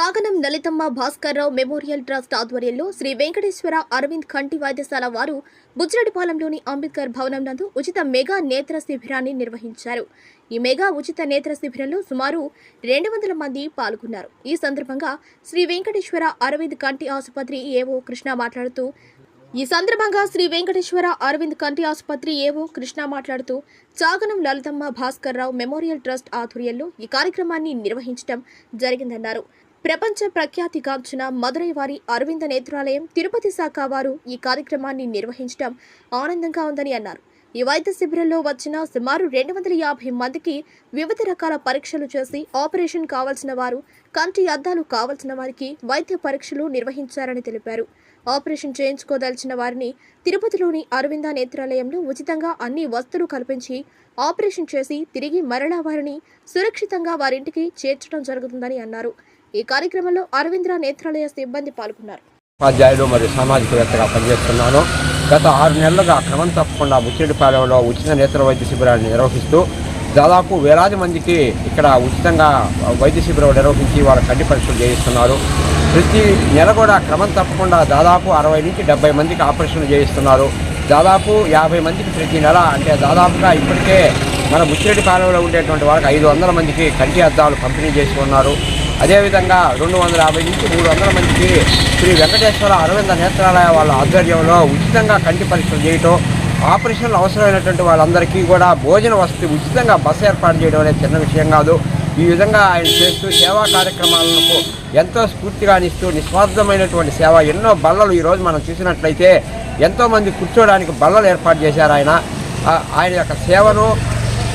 Chaganam Lalithamma Bhaskar Rao memorial trust ఆధ్వర్యంలో శ్రీ వెంకటేశ్వర అరవింద్ కంటి వైద్యశాల వారు బుజ్జడిపాలెంలోని అంబేద్కర్ భవనం నందు ఉచిత మెగా నేత్ర శిబిరాన్ని నిర్వహించారు. ఈ మెగా ఉచిత నేత్ర శిబిరంలో సుమారు రెండు వందల మంది పాల్గొన్నారు. ఈ సందర్భంగా శ్రీ వెంకటేశ్వర అరవింద్ కంటి ఆసుపత్రి ఏవో కృష్ణ మాట్లాడుతూ ఈ సందర్భంగా శ్రీ వెంకటేశ్వర అరవింద్ కంటి ఆసుపత్రి ఏవో కృష్ణ మాట్లాడుతూ చాగనం లలితమ్మ భాస్కర్రావు మెమోరియల్ ట్రస్ట్ ఆధ్వర్యంలో ఈ కార్యక్రమాన్ని నిర్వహించడం జరిగిందన్నారు. ప్రపంచ ప్రఖ్యాతిగాంచిన మదురై వారి అరవింద నేత్రాలయం తిరుపతి శాఖ వారు ఈ కార్యక్రమాన్ని నిర్వహించడం ఆనందంగా ఉందని అన్నారు. ఈ వైద్య శిబిరంలో వచ్చిన సుమారు రెండు వందల యాభై మందికి వివిధ రకాల పరీక్షలు చేసి ఆపరేషన్ కావాల్సిన వారు కంటి అద్దాలు కావాల్సిన వారికి వైద్య పరీక్షలు నిర్వహించారని తెలిపారు. ఆపరేషన్ చేయించుకోదలిచిన వారిని తిరుపతిలోని అరవింద నేత్రాలయంలో ఉచితంగా అన్ని వస్తువులు కల్పించి ఆపరేషన్ చేసి తిరిగి మరలా వారిని సురక్షితంగా వారింటికి చేర్చడం జరుగుతుందని అన్నారు. ఈ కార్యక్రమంలో అరవింద్ర నేత్రాలయ సిబ్బంది పాల్గొన్నారు. ఉపాధ్యాయుడు మరియు సామాజికవేత్తగా పనిచేస్తున్నాను. గత ఆరు నెలలుగా క్రమం తప్పకుండా బుచ్చిరెడ్డిపాలెంలో ఉచిత నేత్ర వైద్య శిబిరాన్ని నిర్వహిస్తూ దాదాపు వేలాది మందికి ఇక్కడ ఉచితంగా వైద్య శిబిరం నిర్వహించి వాళ్ళ కంటి పరీక్షలు చేయిస్తున్నారు. ప్రతి నెల కూడా క్రమం తప్పకుండా దాదాపు అరవై నుంచి డెబ్బై మందికి ఆపరేషన్లు చేయిస్తున్నారు. దాదాపు యాభై మందికి ప్రతి నెల అంటే దాదాపుగా ఇప్పటికే మన బుచ్చిరెడ్డిపాలెంలో ఉండేటువంటి వాళ్ళకి ఐదు వందల మందికి కంటి అద్దాలు పంపిణీ చేసి ఉన్నారు. అదేవిధంగా రెండు వందల యాభై నుంచి మూడు వందల మందికి శ్రీ వెంకటేశ్వర అరవింద నేత్రాలయ వాళ్ళ ఆధ్వర్యంలో ఉచితంగా కంటి పరీక్షలు చేయటం ఆపరేషన్లు అవసరమైనటువంటి వాళ్ళందరికీ కూడా భోజన వసతి ఉచితంగా బస్సు ఏర్పాటు చేయడం అనేది చిన్న విషయం కాదు. ఈ విధంగా ఆయన చేస్తూ సేవా కార్యక్రమాలకు ఎంతో స్ఫూర్తిగానిస్తూ నిస్వార్థమైనటువంటి సేవ. ఎన్నో బల్లలు ఈరోజు మనం చూసినట్లయితే ఎంతోమంది కూర్చోడానికి బల్లలు ఏర్పాటు చేశారు ఆయన. ఆయన యొక్క సేవను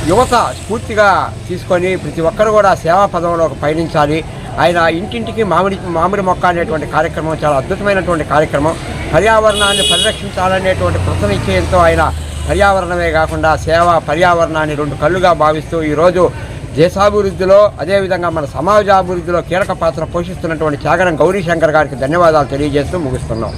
యువత స్ఫూర్తిగా తీసుకొని ప్రతి ఒక్కరు కూడా సేవా పదంలో పయనించాలి. ఆయన ఇంటింటికి మామిడి మామిడి మొక్క అనేటువంటి కార్యక్రమం చాలా అద్భుతమైనటువంటి కార్యక్రమం. పర్యావరణాన్ని పరిరక్షించాలనేటువంటి కృతనిశ్చయంతో ఆయన పర్యావరణమే కాకుండా సేవ పర్యావరణాన్ని రెండు కళ్ళుగా భావిస్తూ ఈరోజు దేశాభివృద్ధిలో అదేవిధంగా మన సమాజాభివృద్ధిలో కీలక పాత్ర పోషిస్తున్నటువంటి త్యాగరం గౌరీశంకర్ గారికి ధన్యవాదాలు తెలియజేస్తూ ముగిస్తున్నాం.